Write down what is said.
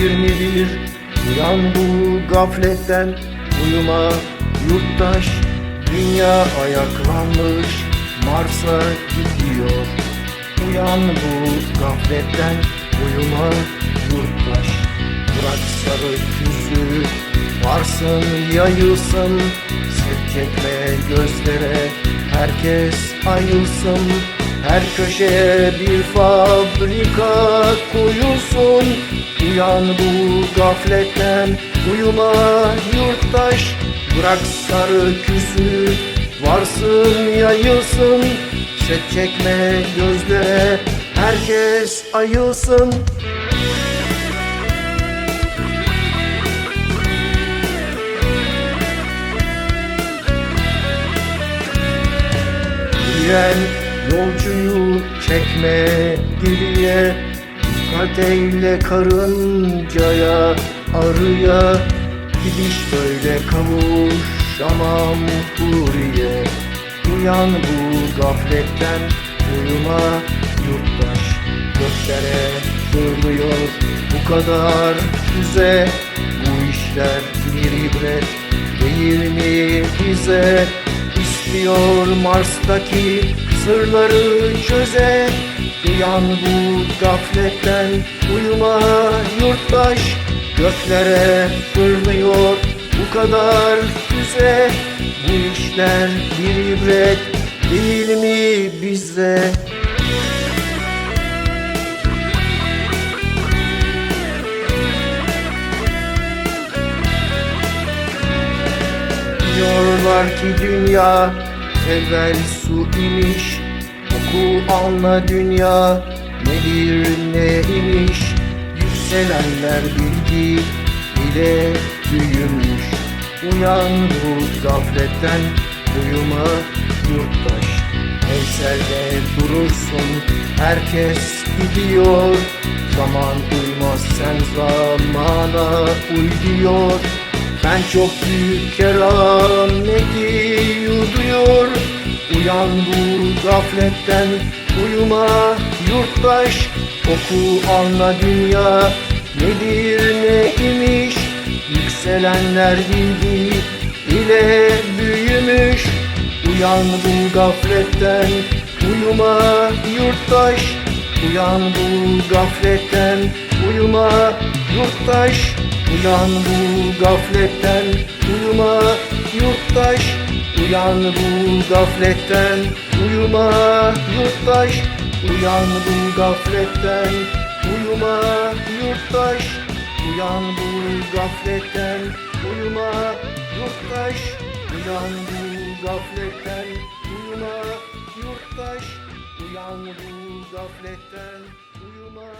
21 Uyan bu gafletten uyuma yurttaş. Dünya ayaklanmış Mars'a gidiyor. Uyan bu gafletten uyuma yurttaş. Bırak sarı küzü varsın yayılsın. Sırt çekme gözlere herkes ayılsın Her köşeye bir fabrika koyulsun. Uyan bu gafletten uyuma yurttaş. Bırak sarı küsü varsın yayılsın. Set çekme gözlere herkes ayılsın. Yürüyen yolcuyu çekme geriye Dikkat eyle karıncaya arıya Gidiş böyle kavuşamam huriye. Uyan bu gafletten uyuma yurttaş Göklere fırlıyor bu kadar füze Bu işler bir ibret değil mi bize İstiyor Mars'taki sırları çöze. Uyan bu gafletten uyuma yurttaş. Göklere fırlıyor bu kadar füze. Bu işler bir ibret değil mi bize? Diyorlar ki dünya. Evvel su imiş Oku anla dünya. Nedir neymiş Yükselenler bilgi ile büyümüş. Uyan bu gafletten uyuma yurttaş. Heyselde durursun herkes gidiyor. Zaman uymaz sen zamana uy diyor ben çok büyük kerameti yuduyor Uyan bu gafletten uyuma yurttaş. Oku anla dünya nedir neymiş Yükselenler bilgi ile büyümüş. Uyan bu gafletten uyuma yurttaş. Uyan bu gafletten uyuma yurttaş Uyan bu gafletten uyuma yurttaş. Uyan bu gafletten uyuma yurttaş. Uyan bu gafletten uyuma yurttaş. Uyan bu gafletten uyuma yurttaş. Uyan bu gafletten uyuma yurttaş. Uyan bu gafletten uyuma